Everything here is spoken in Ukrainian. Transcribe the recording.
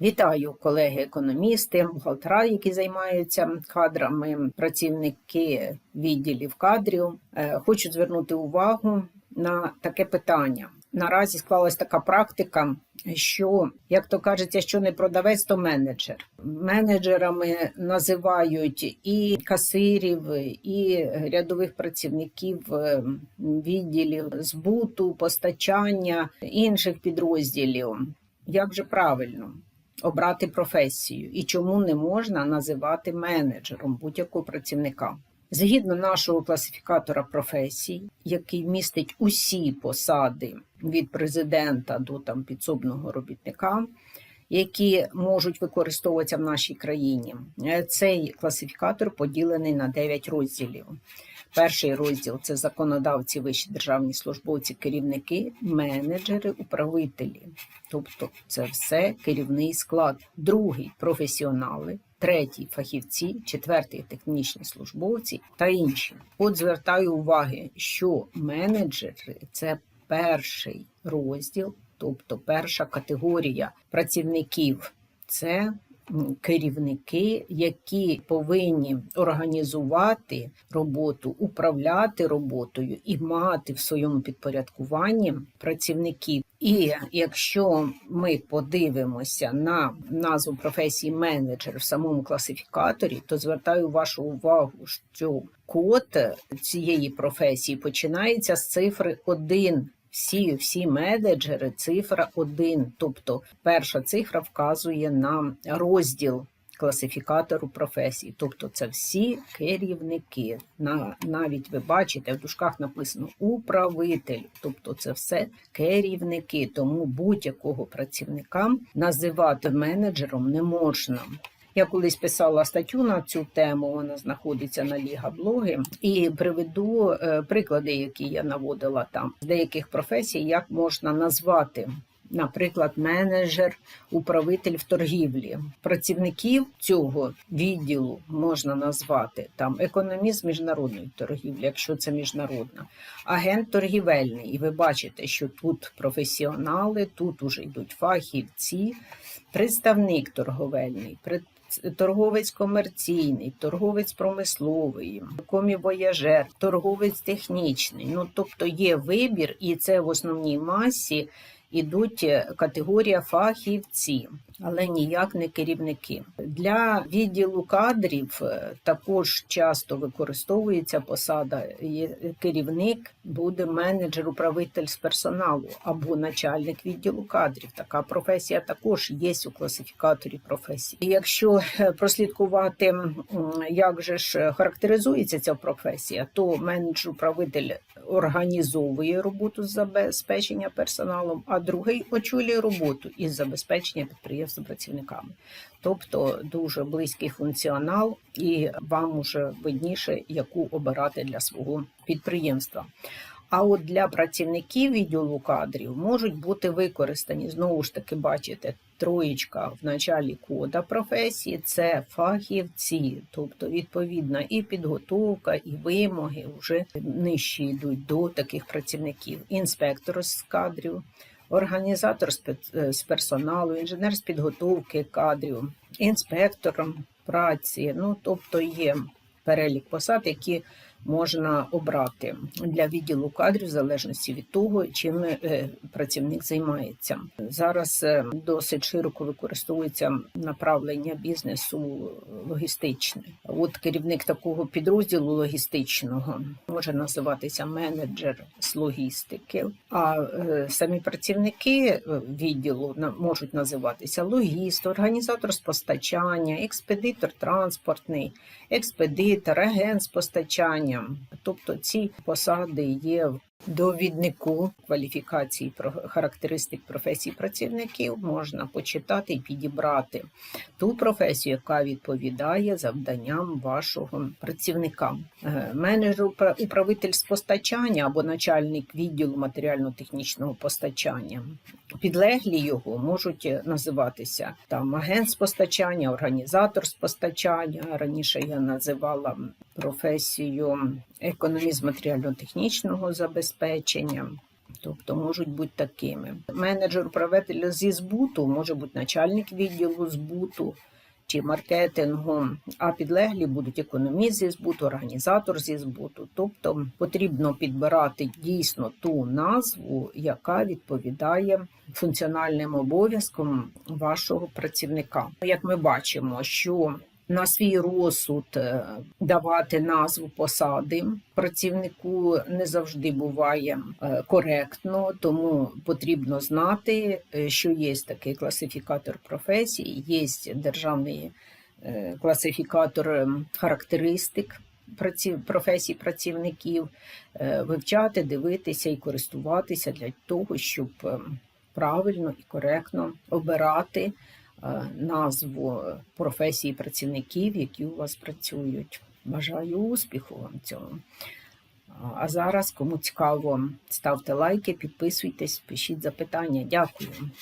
Вітаю колеги-економісти, бухгалтера, які займаються кадрами, працівники відділів кадрів. Е, Хочу звернути увагу на таке питання. Наразі склалась така практика, що, як то кажеться, що не продавець, то менеджер. Менеджерами називають і касирів, і рядових працівників е, відділів збуту, постачання інших підрозділів. Як же правильно? Обрати професію і чому не можна називати менеджером будь-якого працівника. Згідно нашого класифікатора професій, який містить усі посади від президента до там підсобного робітника, які можуть використовуватися в нашій країні, е, цей класифікатор поділений на 9 розділів. Перший розділ це законодавці, вищі державні службовці, керівники, менеджери, управителі. Тобто це все керівний склад. Другий професіонали, третій фахівці, четвертий технічні службовці та інші. От звертаю уваги, що менеджери це перший розділ, тобто перша категорія працівників. Це керівники, які повинні організувати роботу, управляти роботою і мати в своєму підпорядкуванні працівників. І якщо ми подивимося на назву професії менеджер в самому класифікаторі, то звертаю вашу увагу, що код цієї професії починається з цифри 1 всі всі менеджери цифра 1, тобто перша цифра вказує на розділ класифікатору професій, тобто це всі керівники. На, Навіть ви бачите, в дужках написано управитель, тобто це все керівники. Тому будь-якого працівника називати менеджером не можна. Я колись писала статтю на цю тему, вона знаходиться на Ліга блоги, і приведу е, приклади, які я наводила там з деяких професій, як можна назвати. Наприклад, менеджер, управитель в торгівлі. Працівників цього відділу можна назвати там економіст міжнародної торгівлі, якщо це міжнародна, агент торгівельний. І ви бачите, що тут професіонали, тут уже йдуть фахівці, представник торговельний, торговець комерційний, торговець промисловий, комівояжер, торговець технічний. Ну тобто є вибір, і це в основній масі ідуть е, категорія фахівці, але ніяк не керівники. Для відділу кадрів е, також часто використовується посада керівник, буде менеджер, управитель з персоналу або начальник відділу кадрів. Така професія також є у класифікаторі професій. І Якщо е, прослідкувати, як же ж характеризується ця професія, то менеджер управитель організовує роботу з забезпечення персоналом, а другий очолює роботу із забезпечення підприємства працівниками. Тобто дуже близький функціонал, і вам уже видніше, яку обирати для свого підприємства. А от для працівників відділу кадрів можуть бути використані знову ж таки, бачите, троєчка в началі кода професії це фахівці, тобто відповідна і підготовка, і вимоги вже нижчі йдуть до таких працівників. Інспектор з кадрів, організатор з персоналу, інженер з підготовки кадрів, інспектор праці. Ну тобто є перелік посад, які можна обрати для відділу кадрів в залежності від того, чим е, працівник займається. Зараз е, досить широко використовується направлення бізнесу логістичне. От керівник такого підрозділу логістичного може називатися менеджер з логістики, а е, самі працівники відділу можуть називатися логіст, організатор з постачання, експедитор транспортний, експедитор, агент з постачання навчанням. Тобто ці посади є довіднику кваліфікації про характеристик професій працівників можна почитати і підібрати ту професію, яка відповідає завданням вашого працівника. Е, менеджер управитель з постачання або начальник відділу матеріально-технічного постачання. Підлеглі його можуть називатися там агент з постачання, організатор з постачання. Раніше я називала професію економіст матеріально-технічного забезпечення. Тобто можуть бути такими. Менеджер управителя зі збуту може бути начальник відділу збуту чи маркетингу, а підлеглі будуть економіст зі збуту, організатор зі збуту. Тобто потрібно підбирати дійсно ту назву, яка відповідає функціональним обов'язкам вашого працівника. Як ми бачимо, що на свій розсуд е, давати назву посади працівнику не завжди буває е, коректно, тому потрібно знати, е, що є такий класифікатор професій, є державний класифікатор ем, характеристик професій працівників, вивчати, дивитися і користуватися для того, щоб ем, правильно і коректно обирати назву професії працівників, які у вас працюють. Бажаю успіху вам в цьому. А зараз, кому цікаво, ставте лайки, підписуйтесь, пишіть запитання. Дякую.